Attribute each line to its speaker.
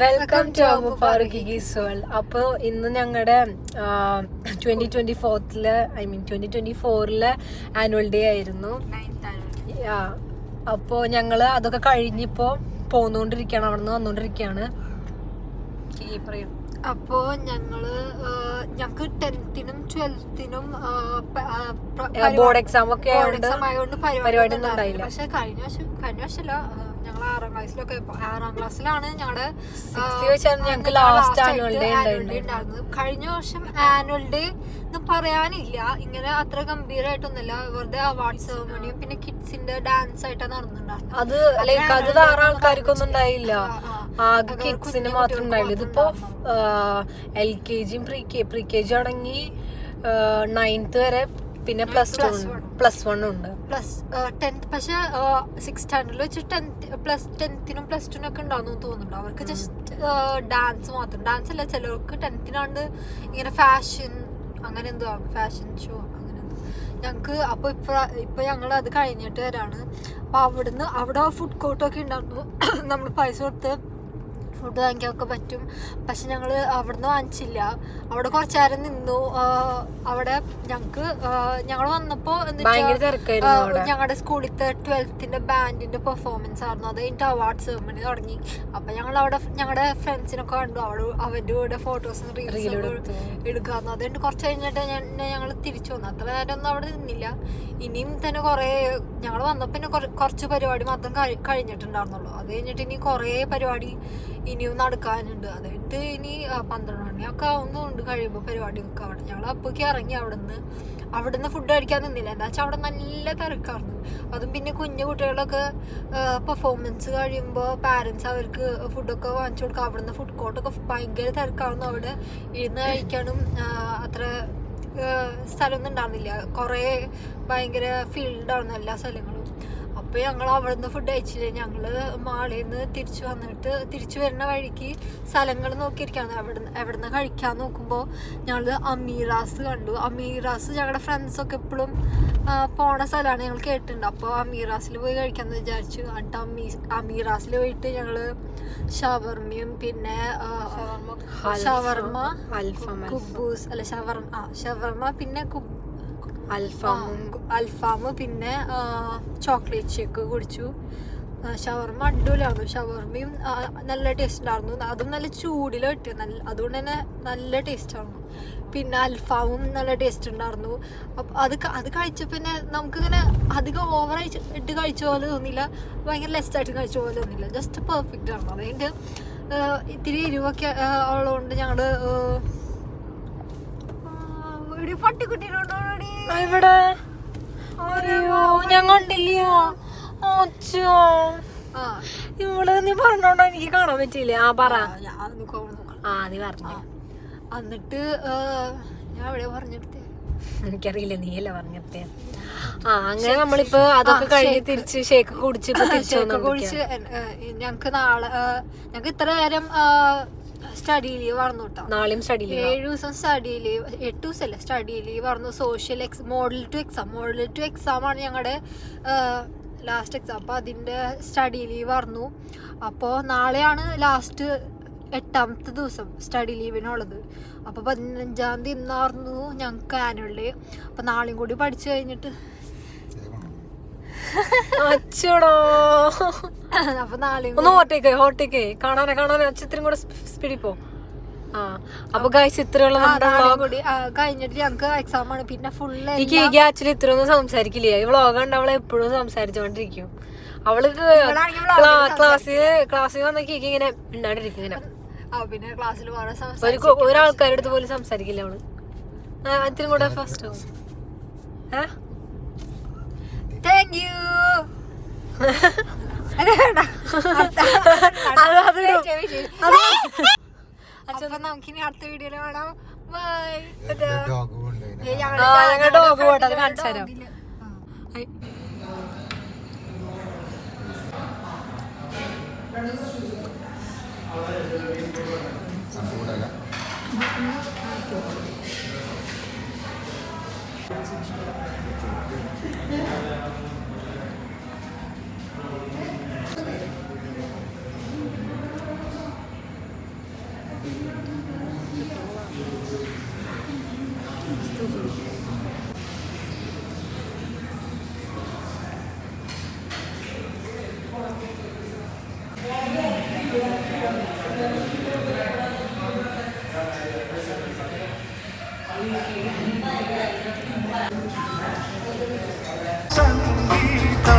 Speaker 1: Welcome to പാർക്കിഗീസ് world അപ്പോൾ ഇന്ന് ഞങ്ങളുടെ ട്വന്റി ട്വന്റി ഫോർത്തിൽ ഐ മീൻ ട്വന്റി ട്വന്റി ഫോറിലെ ആനുവൽ ഡേ ആയിരുന്നു അപ്പോൾ ഞങ്ങൾ അതൊക്കെ കഴിഞ്ഞിപ്പോൾ പോന്നുകൊണ്ടിരിക്കുകയാണ് അവിടെ നിന്ന് വന്നുകൊണ്ടിരിക്കുകയാണ്
Speaker 2: അപ്പോ ഞങ്ങൾ ഞങ്ങക്ക് ടെൻത്തിനും ട്വൽത്തിനും
Speaker 1: ബോർഡ് എക്സാം ഒക്കെ ആയതുകൊണ്ട് പരിപാടി
Speaker 2: പരിപാടി
Speaker 1: ഒന്നും ഉണ്ടായില്ല.
Speaker 2: പക്ഷെ കഴിഞ്ഞ വർഷം കഴിഞ്ഞ വർഷമല്ല ഞങ്ങൾ ആറാം ക്ലാസ്സിലൊക്കെ ആറാം ക്ലാസ്സിലാണ് ഞങ്ങളുടെ
Speaker 1: ഞങ്ങൾക്ക് വെച്ചാണ് ആനുവൽ ഡേ ഉണ്ടായിരുന്നത്.
Speaker 2: കഴിഞ്ഞ വർഷം ആനുവൽ ഡേ എന്ന് പറയാനില്ല. ഇങ്ങനെ അത്ര ഗംഭീരമായിട്ടൊന്നുമില്ല വെറുതെ അവാർഡ് സെറമണിയും പിന്നെ കിഡ്സിന്റെ ഡാൻസ് ആയിട്ടാണ് നടന്നിട്ടുണ്ടായിരുന്നത്.
Speaker 1: അത് ലൈക്ക് അത് വേറെ ആൾക്കാർക്കൊന്നും ഉണ്ടായില്ല. ആകെ കിഡ്സിന് മാത്രം ഉണ്ടായില്ല. ഇതിപ്പോ എൽ കെ ജിയും pre K pre K G അടങ്ങി നയൻത്ത് വരെ പിന്നെ പ്ലസ് ടു. പ്ലസ് വൺ ഉണ്ട്.
Speaker 2: പ്ലസ് ടെൻത്ത് പക്ഷെ സിക്സ് സ്റ്റാൻഡേർഡിൽ വെച്ച് ടെൻത്ത് പ്ലസ് ടെൻത്തിനും പ്ലസ് ടുനും ഒക്കെ ഉണ്ടാവും തോന്നുന്നുണ്ട്. അവർക്ക് ജസ്റ്റ് ഡാൻസ് മാത്രം. ഡാൻസ് അല്ല ചിലർക്ക് ടെൻത്തിനാണ്ട് ഇങ്ങനെ ഫാഷൻ അങ്ങനെ എന്തോ ആണ് ഫാഷൻ ഷോ അങ്ങനെ എന്തോ. ഞങ്ങൾക്ക് അപ്പോൾ ഇപ്പം ഇപ്പം ഞങ്ങൾ അത് കഴിഞ്ഞിട്ട് വരാണ്. അപ്പോൾ അവിടുന്ന് അവിടെ ഫുഡ് കോർട്ടൊക്കെ ഉണ്ടായിരുന്നു. നമ്മൾ പൈസ കൊടുത്ത് ഫുഡ് വാങ്ങിക്കാനൊക്കെ പറ്റും. പക്ഷെ ഞങ്ങൾ അവിടുന്ന് വാങ്ങിച്ചില്ല. അവിടെ കുറച്ചു നേരം നിന്നു. അവിടെ ഞങ്ങൾക്ക് ഞങ്ങൾ വന്നപ്പോ
Speaker 1: ഭയങ്കര തിരക്കായിരുന്നു അവിടെ.
Speaker 2: ഞങ്ങളുടെ സ്കൂളിലത്തെ ട്വൽത്തിന്റെ ബാൻഡിന്റെ പെർഫോമൻസ് ആയിരുന്നു. അത് കഴിഞ്ഞിട്ട് അവാർഡ് സെറമണി തുടങ്ങി. അപ്പൊ ഞങ്ങൾ അവിടെ ഞങ്ങളുടെ ഫ്രണ്ട്സിനൊക്കെ കണ്ടു. അവിടെ അവരുടെ കൂടെ ഫോട്ടോസും
Speaker 1: എടുക്കാന്ന്.
Speaker 2: റീൽസും കഴിഞ്ഞിട്ട് അതുകൊണ്ട് കുറച്ച് കഴിഞ്ഞിട്ട് ഞങ്ങൾ തിരിച്ചു വന്നു. അത്ര നേരം ഒന്നും അവിടെ നിന്നില്ല. ഇനിയും തന്നെ കുറേ ഞങ്ങൾ വന്നപ്പോൾ പിന്നെ കുറ- കുറച്ച് പരിപാടി മാത്രം കഴി- കഴിഞ്ഞിട്ടുണ്ടായിരുന്നുള്ളൂ. അത് കഴിഞ്ഞിട്ട് ഇനി കുറേ പരിപാടി ഇനിയും നടക്കാനുണ്ട്. അത് കഴിഞ്ഞിട്ട് ഇനി പന്ത്രണ്ട് മണിയൊക്കെ ആവുന്നുണ്ട് കഴിയുമ്പോൾ പരിപാടി ഒക്കെ അവിടെ. ഞങ്ങൾ അപ്പോഴേക്ക് ഇറങ്ങി അവിടെ നിന്ന് അവിടെ നിന്ന് ഫുഡ് കഴിക്കാൻ നിന്നില്ല. എന്താ വെച്ചാൽ അവിടെ നല്ല തിരക്കായിരുന്നു. അതും പിന്നെ കുഞ്ഞു കുട്ടികളൊക്കെ പെർഫോമൻസ് കഴിയുമ്പോൾ പാരൻസ് അവർക്ക് ഫുഡൊക്കെ വാങ്ങിച്ചു കൊടുക്കുക അവിടുന്ന് ഫുഡ് കോർട്ടൊക്കെ ഭയങ്കര തിരക്കായിരുന്നു. അവിടെ ഇരുന്ന് കഴിക്കാനും അത്ര സ്ഥലമൊന്നും ഉണ്ടാവുന്നില്ല. കുറേ ഭയങ്കര ഫീൽഡാണ് എല്ലാ സ്ഥലങ്ങളും. അപ്പോൾ ഞങ്ങൾ അവിടെ നിന്ന് ഫുഡ് കഴിച്ചില്ല? ഞങ്ങൾ മാളിൽ നിന്ന് തിരിച്ചു വന്നിട്ട് തിരിച്ചു വരുന്ന വഴിക്ക് സ്ഥലങ്ങൾ നോക്കിയിരിക്കുകയാണ് എവിടെ എവിടെ നിന്ന് കഴിക്കാൻ നോക്കുമ്പോൾ ഞങ്ങൾ അമീറാസ് കണ്ടു. അമീറാസ് ഞങ്ങളുടെ ഫ്രണ്ട്സൊക്കെ എപ്പോഴും പോണ സ്ഥലമാണ് ഞങ്ങൾ കേട്ടിട്ടുണ്ട്. അപ്പോൾ അമീറാസിൽ പോയി കഴിക്കാമെന്ന് വിചാരിച്ചു. എന്നിട്ട് അമീ അമീറാസിൽ പോയിട്ട് ഞങ്ങൾ ഷവർമയും പിന്നെ ഷവർമ്മ ഷവർമ കുബൂസ് അല്ല ഷവർമ ആ ഷവർമ പിന്നെ കുബ്
Speaker 1: അൽഫാമും
Speaker 2: അൽഫാം പിന്നെ ചോക്ലേറ്റ് ഷേക്ക് കുടിച്ചു. ഷവർമ അടിപൊളിയായിരുന്നു. ഷവർമയും നല്ല ടേസ്റ്റ് ഉണ്ടായിരുന്നു അതും നല്ല ചൂടിൽ കിട്ടിയത്. നല്ല അതുകൊണ്ട് തന്നെ നല്ല ടേസ്റ്റ് ആണ് പിന്നെ അൽഫാമും നല്ല ടേസ്റ്റ് ഉണ്ടായിരുന്നു. അപ്പം അത് അത് കഴിച്ചപ്പോൾ പിന്നെ നമുക്കിങ്ങനെ അധികം ഓവറായി ഇട്ട് കഴിച്ച പോലെ തോന്നിയില്ല. ഭയങ്കര ലെസ്റ്റായിട്ട് കഴിച്ച പോലെ തോന്നിയില്ല. ജസ്റ്റ് പെർഫെക്റ്റ് ആണ് അതുകൊണ്ട് ഇത്തിരി എരിവൊക്കെ ഉള്ളതുകൊണ്ട് ഞങ്ങൾ
Speaker 1: ഇവിടെ അയ്യോ ഞാൻ കണ്ടില്ല. അച്ഛോ.
Speaker 2: ആ.
Speaker 1: ഇവിടെ നീ പറഞ്ഞോണ്ടോ എനിക്ക് കാണാൻ പറ്റിയില്ല. ആ പറ. ആ നീ പറഞ്ഞു.
Speaker 2: എന്നിട്ട് ഞാൻ ഇവിടെ പറഞ്ഞെടുത്തേ
Speaker 1: എനിക്കറിയില്ല നീയല്ല പറഞ്ഞത്തെ ആ അങ്ങനെ നമ്മളിപ്പോ അതൊക്കെ കഴിഞ്ഞ് തിരിച്ച് ഷേക്ക് കുടിച്ച് തിരിച്ചു
Speaker 2: കുടിച്ച് ഞങ്ങക്ക് നാളെ ഞങ്ങക്ക് ഇത്ര നേരം സ്റ്റഡി ലീവ് ആണെന്ന് കേട്ടോ
Speaker 1: നാളെയും സ്റ്റഡി ലീവ്
Speaker 2: ഏഴ് ദിവസം സ്റ്റഡി ലീവ് എട്ട് ദിവസമല്ലേ സ്റ്റഡി ലീവ് ആയിരുന്നു social X model two exam model two exam ആണ് ഞങ്ങളുടെ ലാസ്റ്റ് എക്സാം അപ്പോൾ അതിന്റെ സ്റ്റഡി ലീവ് ആയിരുന്നു അപ്പോൾ നാളെയാണ് ലാസ്റ്റ് എട്ടാമത്തെ ദിവസം സ്റ്റഡി ലീവിനുള്ളത് അപ്പോൾ പതിനഞ്ചാം തീയതി ഇന്നായിരുന്നു ഞങ്ങൾക്ക് ആനുവൽ ഡേ അപ്പോൾ നാളെയും കൂടി പഠിച്ചു കഴിഞ്ഞിട്ട്
Speaker 1: അച്ചോടോ.
Speaker 2: അപ്പോൾ നാളെയും
Speaker 1: ഒന്ന് ഓട്ടേക്ക് ഓട്ടേക്ക് കാണാനേ കാണാനേ. അച്ഛത്തിനും കൂടെ സ്പീഡിൽ പോ. അപ്പൊ ഗൈസ് ഇത്രയുള്ള
Speaker 2: കഴിഞ്ഞിട്ട് എക്സാം ആണ്. പിന്നെ ഫുള്ള്
Speaker 1: ആക്ച്വലി സംസാരിക്കില്ല. ഈ വ്ളോഗ് അവളെ എപ്പോഴും സംസാരിച്ചോണ്ടിരിക്കും.
Speaker 2: അവൾ ക്ലാസ്
Speaker 1: ക്ലാസ്സിൽ ക്ലാസ്സിൽ വന്ന കേക്ക് ഇങ്ങനെ ഉണ്ടാണ്ടിരിക്കും ഇങ്ങനെ.
Speaker 2: പിന്നെ ക്ലാസ്സിൽ
Speaker 1: ഒരാൾക്കാരുടെ അടുത്ത് പോലും സംസാരിക്കില്ല അവൾ. ഇത്തിരി കൂടെ ഫസ്റ്റ് ആവും. ഏ?
Speaker 2: താങ്ക് യു അച്ഛൻ. നമുക്കിനി അടുത്ത വീഡിയോയിൽ വേണം ബൈ
Speaker 3: ഡോഗ്
Speaker 1: ഞങ്ങളുടെ dog പോട്ടെ, അത് കാണിച്ചു തരാം. ഐ.
Speaker 3: ചൂടല്ല Sangita